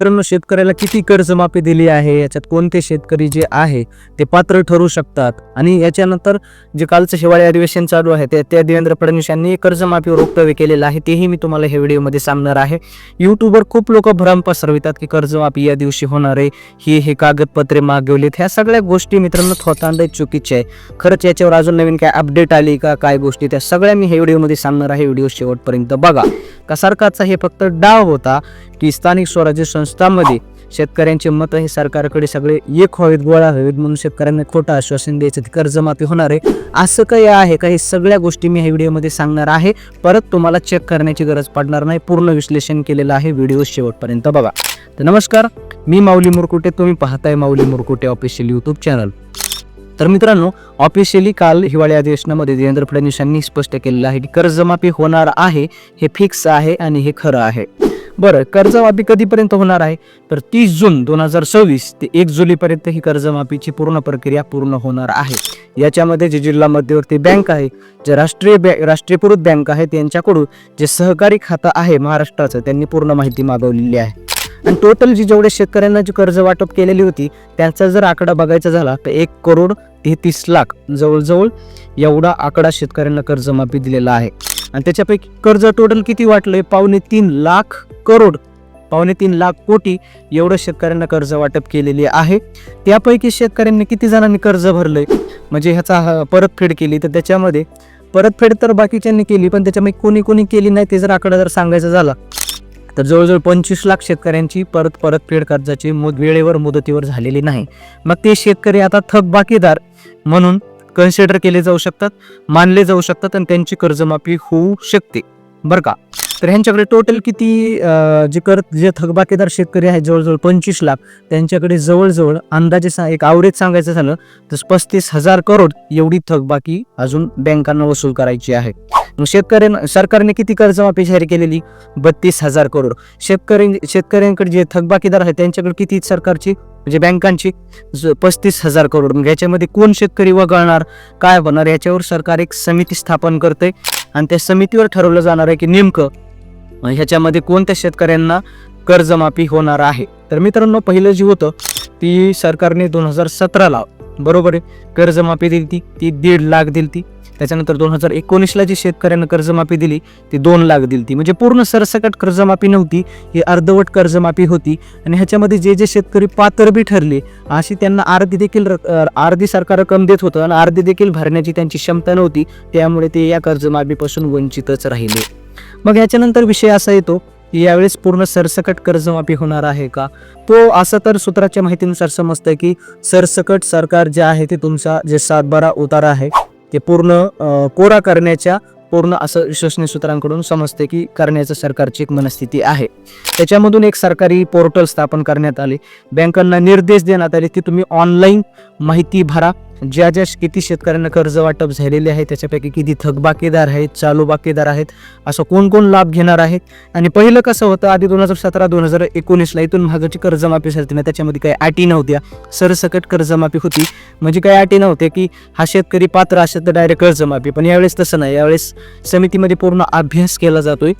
मित्रांनो शेतकऱ्याला किती कर्जमाफी दिली आहे? याच्यात कोणते शेतकरी जे आहे ते पात्र ठरू शकतात? आणि याच्यानंतर जे कालचं हिवाळी अधिवेशन चालू आहे ते त्या देवेंद्र फडणवीस यांनी कर्जमाफीवर वक्तव्य केलेलं आहे. तेही मी तुम्हाला हे व्हिडिओमध्ये सांगणार आहे. यूट्यूबवर खूप लोक भ्रम पसरवितात की कर्जमाफी या दिवशी होणार आहे. ही हे कागदपत्रे मागवलीत. ह्या सगळ्या गोष्टी मित्रांनो थोतांड चुकीच्या आहे. खरंच याच्यावर अजून नवीन काय अपडेट आली का काय गोष्टी त्या सगळ्या मी हे व्हिडिओमध्ये सांगणार आहे. व्हिडिओ शेवटपर्यंत बघा. सरकारचा हे फक्त डाव होता की स्थानिक स्वराज्य संस्थांमध्ये शेतकऱ्यांचे मत हे सरकारकडे सगळे एक व्हावेत गोळा व्हावेत म्हणून शेतकऱ्यांना खोटं आश्वासन द्यायचं ती कर्जमाफी होणार आहे. असं काही आहे का? हे सगळ्या गोष्टी मी ह्या व्हिडिओमध्ये सांगणार आहे. परत तुम्हाला चेक करण्याची गरज पडणार नाही. पूर्ण विश्लेषण केलेलं आहे व्हिडिओ शेवटपर्यंत बघा. तर नमस्कार मी माऊली मुरकुटे. तुम्ही पाहताय Mauli Murkute official YouTube channel तर मित्रांनो ऑफिशियली काल हिवाळी अधिवेशनामध्ये देवेंद्र फडणवीस यांनी स्पष्ट केलेलं आहे की कर्जमाफी होणार आहे हे फिक्स आहे आणि हे खरं आहे. बरं कर्जमाफी कधीपर्यंत होणार आहे? तर तीस जून दोन हजार सव्वीस ते एक जुलैपर्यंत ही कर्जमाफीची पूर्ण प्रक्रिया पूर्ण होणार आहे. याच्यामध्ये जे जिल्हा मध्यवर्ती बँक आहे जे राष्ट्रीय बँक राष्ट्रीयकृत बँक आहे त्यांच्याकडून जे सहकारी खातं आहे महाराष्ट्राचं त्यांनी पूर्ण माहिती मागवलेली आहे. आणि टोटल जी जेवढे शेतकऱ्यांना जी कर्ज वाटप केलेली होती त्यांचा जर आकडा बघायचा झाला तर एक करोड तेहतीस लाख जवळजवळ एवढा आकडा शेतकऱ्यांना कर्जमाफी दिलेला आहे. आणि त्याच्यापैकी कर्ज टोटल किती वाटलंय? पावणे तीन लाख करोड पावणे तीन लाख कोटी एवढं शेतकऱ्यांना कर्ज वाटप केलेली आहे. त्यापैकी शेतकऱ्यांनी किती जणांनी कर्ज भरलंय? म्हणजे ह्याचा हा परतफेड केली तर त्याच्यामध्ये परतफेड तर बाकीच्यांनी केली पण त्याच्यामध्ये कोणी कोणी केली नाही ते जर आकडा जर सांगायचा झाला तर जवळजवळ पंचवीस लाख शेतकऱ्यांची परत परतफेड कर्जाची मुद वेळेवर मुदतीवर झालेली नाही. मग ते शेतकरी आता थकबाकीदार म्हणून कन्सिडर केले जाऊ शकतात मानले जाऊ शकतात आणि त्यांची कर्जमाफी होऊ शकते. बरं का? तर ह्यांच्याकडे टोटल किती जे कर जे थकबाकीदार शेतकरी आहेत जवळजवळ पंचवीस लाख त्यांच्याकडे जवळजवळ अंदाजे सा एक आवरेज सांगायचं झालं तर पस्तीस हजार करोड एवढी थकबाकी अजून बँकांना वसूल करायची आहे. मग शेतकऱ्यांना सरकारने किती कर्जमाफी जाहीर केलेली? बत्तीस हजार करोड. शेतकरी शेतकऱ्यांकडे जे थकबाकीदार आहेत त्यांच्याकडे किती सरकारची? म्हणजे बँकांची? ज- पस्तीस हजार करोड. मग याच्यामध्ये कोण शेतकरी वगळणार? काय होणार? याच्यावर सरकार एक समिती स्थापन करते आणि त्या समितीवर ठरवलं जाणार आहे की नेमकं ह्याच्यामध्ये कोणत्या शेतकऱ्यांना कर्जमाफी होणार आहे? तर मित्रांनो पहिलं जी होतं ती सरकारने दोन हजार सतराला बरोबर आहे कर्जमाफी दिली ती ती दीड लाख दिली ती त्याच्यानंतर दोन हजार एकोणीसला जी शेतकऱ्यांना कर्जमाफी दिली ती दोन लाख दिली ती. म्हणजे पूर्ण सरसकट कर्जमाफी नव्हती ही अर्धवट कर्जमाफी होती. आणि ह्याच्यामध्ये जे जे शेतकरी पात्र बी ठरले अशी त्यांना अर्धी देखील रक- अर्धी सरकार रक्कम देत होतं आणि अर्धी देखील भरण्याची त्यांची क्षमता नव्हती त्यामुळे ते या कर्जमाफीपासून वंचितच राहिले. मग याच्यानंतर विषय असा येतो की यावेळेस पूर्ण सरसकट कर्जमाफी होणार आहे का? तो असं तर सूत्राच्या माहितीनुसार समजतं की सरसकट सरकार जे आहे ते तुमचा जे सातबारा उतारा आहे ते पूर्ण कोरा करण्याच्या पूर्ण असं विश्वसनीय सूत्रांकडून समजते की करण्याचं सरकारची एक मनस्थिती आहे. त्याच्यामधून एक सरकारी पोर्टल स्थापन करण्यात आले. बँकांना निर्देश देण्यात आले की तुम्ही ऑनलाईन माहिती भरा. ज्या ज्या किती शेतकऱ्यांना कर्ज वाटप झालेले आहे त्याच्यापैकी किती थकबाकीदार आहेत चालू बाकीदार आहेत असं कोण कोण लाभ घेणार आहेत? आणि पहिलं कसं होतं आधी दोन हजार सतरा दोन हजार एकोणीसला इथून मागाची कर्जमाफी झाली ना त्याच्यामध्ये काही अटी नव्हत्या. सरसकट कर्जमाफी होती. म्हणजे काही अटी नव्हत्या की हा शेतकरी पात्र असेल तर डायरेक्ट कर्जमाफी. पण यावेळेस तसं नाही. यावेळेस समितीमध्ये पूर्ण अभ्यास केला जातोय.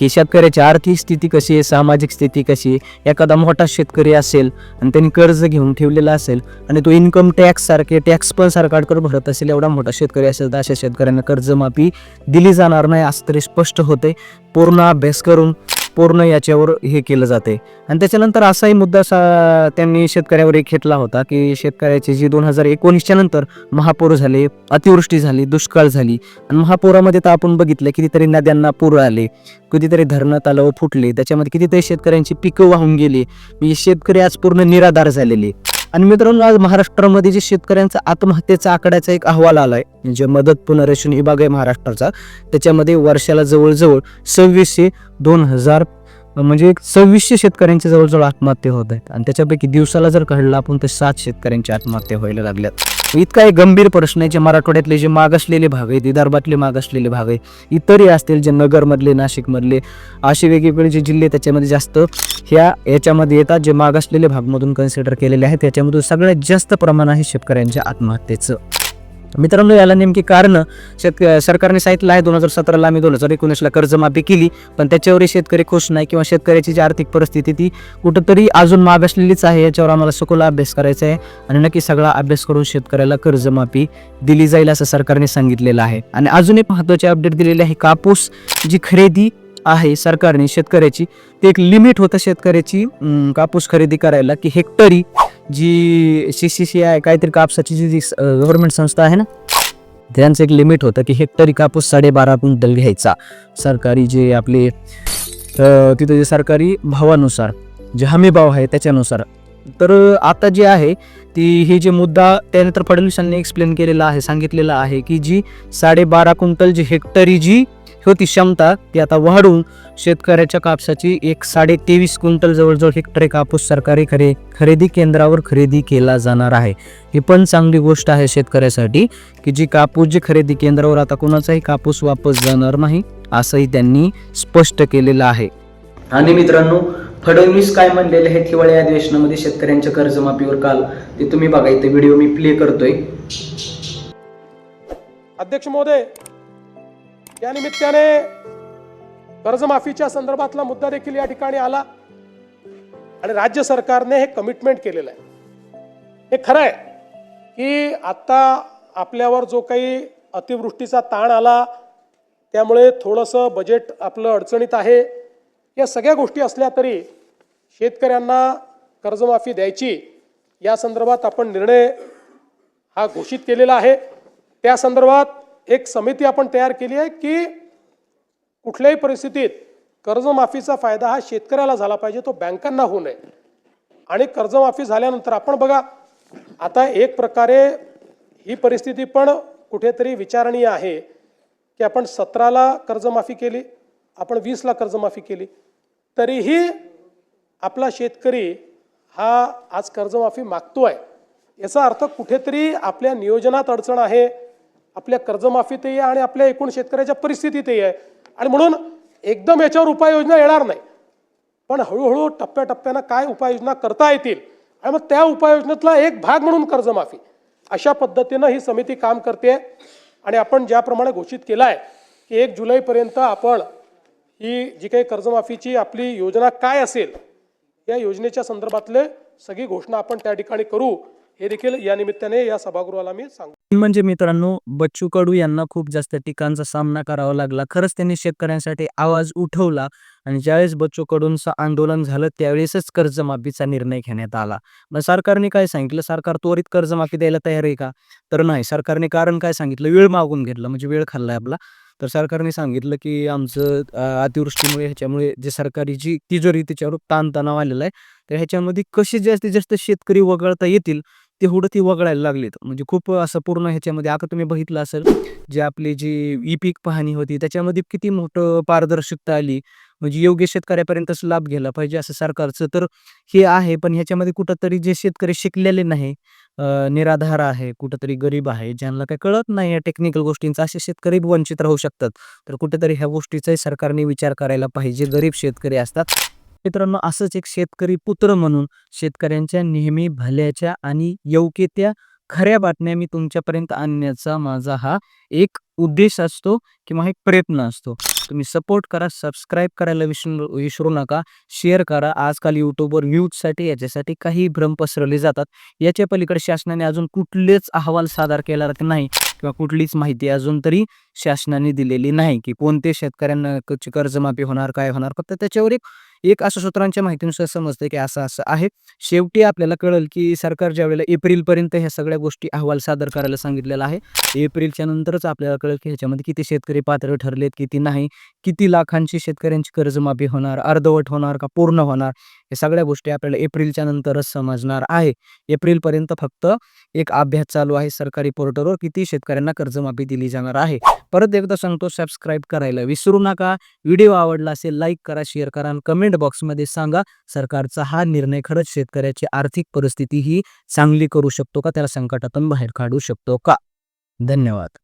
की शेतकऱ्याची आर्थिक स्थिती कशी आहे सामाजिक स्थिती कशी आहे एखादा मोठा शेतकरी असेल आणि त्यांनी कर्ज घेऊन ठेवलेला असेल आणि तो इन्कम टॅक्स सारखे टॅक्स पण सरकारकडे भरत असेल एवढा मोठा शेतकरी असेल तर अशा शेतकऱ्यांना कर्जमाफी दिली जाणार नाही असं तरी स्पष्ट होते पूर्ण अभ्यास करून पूर्ण याच्यावर हे केलं जाते. आणि त्याच्यानंतर असाही मुद्दा सा त्यांनी शेतकऱ्यावर एक घेतला होता की शेतकऱ्याची जी दोन हजार एकोणीसच्या नंतर महापूर झाले अतिवृष्टी झाली दुष्काळ झाली आणि महापुरामध्ये तर आपण बघितलं कितीतरी नद्यांना पूर आले कितीतरी धरणं तलाव फुटले त्याच्यामध्ये कितीतरी शेतकऱ्यांची पिकं वाहून गेली. म्हणजे शेतकरी आज पूर्ण निराधार झालेले. आणि मित्रांनो आज महाराष्ट्रामध्ये जे शेतकऱ्यांचा आत्महत्येचा आकड्याचा एक अहवाल आलाय जे मदत पुनर्वसन विभाग आहे महाराष्ट्राचा त्याच्यामध्ये वर्षाला जवळजवळ सव्वीसशे दोन हजार म्हणजे एक सव्वीसशे शेतकऱ्यांच्या जवळजवळ आत्महत्या होत आहेत. आणि त्याच्यापैकी दिवसाला जर कळलं आपण तर सात शेतकऱ्यांची आत्महत्या व्हायला लागल्यात. इतका एक गंभीर प्रश्न आहे जे मराठवाड्यातले जे मागासलेले भाग आहेत विदर्भातले मागासलेले भाग आहे इतरही असतील जे नगरमधले नाशिकमधले असे वेगवेगळे जे जिल्हे त्याच्यामध्ये जास्त ह्या याच्यामध्ये येतात जे मागासलेले भागमधून कन्सिडर केलेले आहेत त्याच्यामधून सगळ्यात जास्त प्रमाण आहे शेतकऱ्यांच्या आत्महत्येचं. मित्रांनो याला नेमकी कारण शेतक सरकारने सांगितलं आहे दोन हजार सतराला आम्ही दोन हजार एकोणीसला कर्जमाफी केली पण त्याच्यावरही शेतकरी खुश नाही किंवा शेतकऱ्याची जी आर्थिक परिस्थिती ती कुठंतरी अजून मागासलेलीच आहे याच्यावर आम्हाला सखोल अभ्यास करायचा आहे आणि नक्की सगळा अभ्यास करून शेतकऱ्याला कर्जमाफी दिली जाईल असं सरकारने सांगितलेलं आहे. आणि अजून एक महत्त्वाचे अपडेट दिलेले आहे कापूस जी खरेदी आहे सरकारने शेतकऱ्याची ते एक लिमिट होतं शेतकऱ्याची कापूस खरेदी करायला की हेक्टरी जी सी सी सी आय काहीतरी कापसाची जी गव्हर्नमेंट संस्था आहे ना त्यांचं एक लिमिट होतं की हेक्टरी कापूस साडेबारा क्विंटल घ्यायचा. सरकारी जे आपले तिथं जे सरकारी भावानुसार जे हमी भाव आहे त्याच्यानुसार. तर आता जे आहे ती हे जे मुद्दा त्यानंतर फडणवीसांनी एक्सप्लेन केलेला आहे सांगितलेलं आहे की जी साडेबारा क्विंटल जी हेक्टरी जी होती क्षमता ती आता वाढून शेतकऱ्याच्या कापसाची एक साडे तेवीस क्विंटल जवळजवळ हेक्टरी कापूस सरकारी खरे खरेदी केंद्रावर खरेदी केला जाणार आहे. ही पण चांगली गोष्ट आहे शेतकऱ्यासाठी की जी कापूस जी खरेदी केंद्रावर आता कोणाचाही कापूस वापस जाणार नाही असंही त्यांनी स्पष्ट केलेलं आहे. आणि मित्रांनो फडणवीस काय म्हणलेले आहेत हिवाळी अधिवेशनामध्ये शेतकऱ्यांच्या कर्जमाफीवर काल ते तुम्ही बघा इथे व्हिडिओ मी प्ले करतोय. अध्यक्ष महोदय या निमित्ताने कर्जमाफीच्या संदर्भातला मुद्दा देखील या ठिकाणी आला. आणि राज्य सरकारने हे कमिटमेंट केलेलं आहे. हे खरं आहे की आत्ता आपल्यावर जो काही अतिवृष्टीचा ताण आला त्यामुळे थोडंसं बजेट आपलं अडचणीत आहे. या सगळ्या गोष्टी असल्या तरी शेतकऱ्यांना कर्जमाफी द्यायची या संदर्भात आपण निर्णय हा घोषित केलेला आहे. त्या संदर्भात एक समिती आपण तयार केली आहे की कुठल्याही परिस्थितीत कर्जमाफीचा फायदा हा शेतकऱ्याला झाला पाहिजे तो बँकांना होऊ नये. आणि कर्जमाफी झाल्यानंतर आपण बघा आता एक प्रकारे ही परिस्थिती पण कुठेतरी विचारणीय आहे की आपण सतराला कर्जमाफी केली आपण वीसला कर्जमाफी केली तरीही आपला शेतकरी हा आज कर्जमाफी मागतो आहे याचा अर्थ कुठेतरी आपल्या नियोजनात अडचण आहे आपल्या कर्जमाफीतही आहे आणि आपल्या एकूण शेतकऱ्याच्या परिस्थितीतही आहे. आणि म्हणून एकदम याच्यावर उपाययोजना येणार नाही. पण हळूहळू टप्प्याटप्प्यानं काय उपाययोजना करता येतील आणि मग त्या उपाययोजनेतला एक भाग म्हणून कर्जमाफी. अशा पद्धतीनं ही समिती काम करते आणि आपण ज्याप्रमाणे घोषित केलं आहे की एक जुलैपर्यंत आपण ही जी काही कर्जमाफीची आपली योजना काय असेल या योजनेच्या संदर्भातले सगळी घोषणा आपण त्या ठिकाणी करू. हे देखील या निमित्ताने या सभागृहाला मी सांगतो. म्हणजे मित्रांनो बच्चू कडू यांना खूप जास्त टीकांचा सामना करावा लागला. खरंच त्यांनी शेतकऱ्यांसाठी आवाज उठवला आणि ज्यावेळेस बच्चू कडूंचं आंदोलन झालं त्यावेळेसच कर्जमाफीचा निर्णय घेण्यात आला. मग सरकारने काय सांगितलं? सरकार त्वरित कर्जमाफी द्यायला तयार आहे का? तर नाही. सरकारने कारण काय सांगितलं? वेळ मागून घेतलं म्हणजे वेळ खाल्लाय आपला. तर सरकारने सांगितलं की आमचं अतिवृष्टीमुळे ह्याच्यामुळे जे सरकारी जी तिजोरी त्याच्यावर ताणतणाव आलेला आहे तर ह्याच्यामध्ये कसे जास्तीत जास्त शेतकरी वगळता येतील? तेवढं ती वगळायला लागलीत. म्हणजे खूप असं पूर्ण ह्याच्यामध्ये आता तुम्ही बघितलं असेल जे आपली जी ई पीक पाहणी होती त्याच्यामध्ये किती मोठं पारदर्शकता आली. म्हणजे योग्य शेतकऱ्यापर्यंतच लाभ घ्यायला पाहिजे असं सरकारचं. तर हे आहे पण ह्याच्यामध्ये कुठंतरी जे शेतकरी शिकलेले नाही निराधार आहे कुठंतरी गरीब आहे ज्यांना काही कळत नाही या टेक्निकल गोष्टींचा असे शेतकरी वंचित राहू शकतात. तर कुठेतरी ह्या गोष्टीचाही सरकारने विचार करायला पाहिजे. गरीब शेतकरी असतात मित्रांनो असंच एक शेतकरी पुत्र म्हणून शेतकऱ्यांच्या नेहमी भल्याच्या आणि योग्य त्या खऱ्या बातम्या मी तुमच्यापर्यंत आणण्याचा माझा हा एक उद्देश असतो किंवा एक प्रयत्न असतो. तुम्ही सपोर्ट करा सबस्क्राईब करायला विसरू विसरू नका. शेअर करा. आजकाल यूट्यूबवर न्यूजसाठी याच्यासाठी काही भ्रम पसरवले जातात. याच्या पलीकडे शासनाने अजून कुठलेच अहवाल सादर केला नाही किंवा कुठलीच माहिती अजून तरी शासनाने दिलेली नाही की कोणते शेतकऱ्यांना कर्जमाफी होणार काय होणार. फक्त त्याच्यावर एक एक असं सूत्रांच्या माहितीनुसार समजतं की असं असं आहे. शेवटी आपल्याला कळेल की सरकार ज्या वेळेला एप्रिलपर्यंत ह्या सगळ्या गोष्टी अहवाल सादर करायला सांगितलेला आहे एप्रिलच्या नंतरच आपल्याला कळेल की ह्याच्यामध्ये किती शेतकरी पात्र ठरलेत किती नाही किती लाखांची शेतकऱ्यांची कर्जमाफी होणार अर्धवट होणार का पूर्ण होणार हे सगळ्या गोष्टी आपल्याला एप्रिलच्या नंतरच समजणार आहे. एप्रिलपर्यंत फक्त एक अभ्यास चालू आहे सरकारी पोर्टलवर किती शेतकऱ्यांना कर्जमाफी दिली जाणार आहे. परत एकदा सांगतो सबस्क्राईब करायला विसरू नका. व्हिडिओ आवडला असेल लाईक करा शेअर करा आणि कमेंट बॉक्समध्ये सांगा सरकारचा हा निर्णय खरंच शेतकऱ्याची आर्थिक परिस्थिती ही चांगली करू शकतो का? त्याला संकटातून बाहेर काढू शकतो का? धन्यवाद.